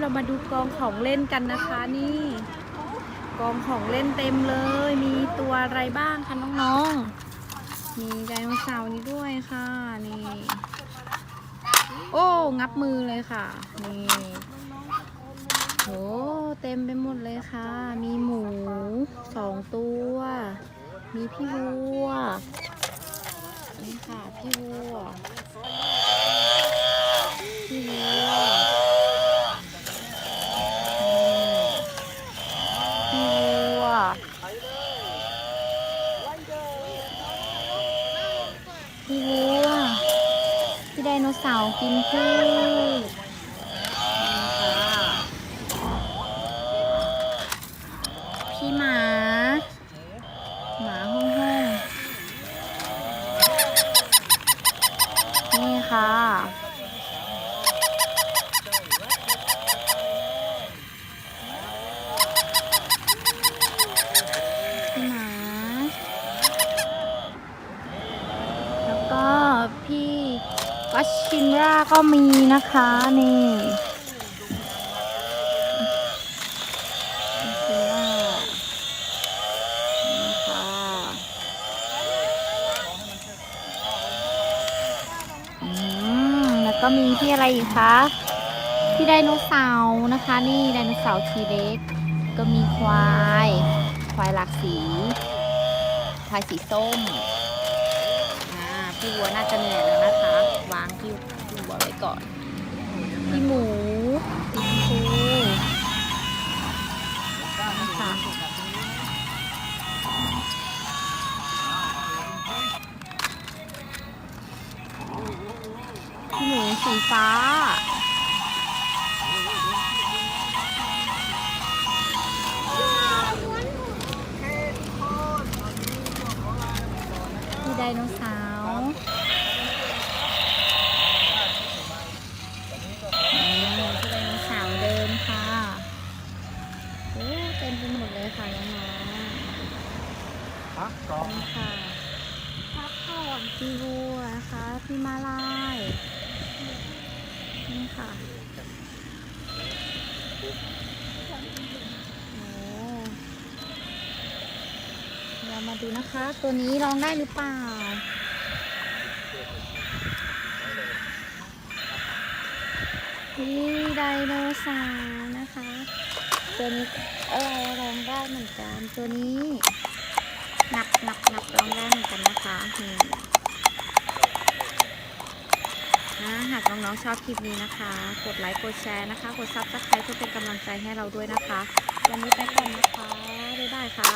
เรามาดูกองของเล่นกันนะคะนี่ กองของเล่นเต็มเลย มีตัวอะไรบ้างคะน้องๆ มีไดโนเสาร์นี้ด้วยค่ะนี่ โอ้งับมือเลยค่ะนี่โหเต็มไปหมดเลยค่ะ มีหมูสองตัว มีพี่วัวนี่ค่ะพี่วัว พี่วัวนี่พี่วัว พี่วัวพี่ไดโนเสาร์กินพืชนี่ค่ะพี่หมา หมาห้องห้องนี่ค่ะ พี่หมา แล้วก็พี่ วัชชินราก็มีนะคะนี่วัชชินรานะคะอืมแล้วก็มีพี่อะไรอีกคะพี่ไดโนเสาร์นะคะ นี่ไดโนเสาร์ทีเล็ก ก็มีควาย ควายหลากสี ควายสีส้ม อ่าพี่วัวน่าจะเหนื่อยแล้ว นะคะวางพี่พี่วัวไว้ก่อน พี่หมูพี่ชมพูนะคะพี่หมูสีฟ้าพี่ไดโนเสาร์ พักกอนี่ค่ะ พักผ่อนพี่วัวนะคะพี่มาลายนี่ค่ะโอ้เรามาดูนะคะ ตัวนี้ร้องได้หรือเปล่า นี่ไดโนเสาร์นะคะ ตัวนี้เออร้องได้เหมือนกันตัวนี้ นับนับนับร้องได้เหมือนกันนะคะนี่นะหากน้องๆชอบคลิปนี้นะคะ กดไลค์กดแชร์นะคะ กดซับสไครต์เพื่อเป็นกำลังใจให้เราด้วยนะคะ วันนี้ไปก่อนนะคะ บ๊ายบายค่ะ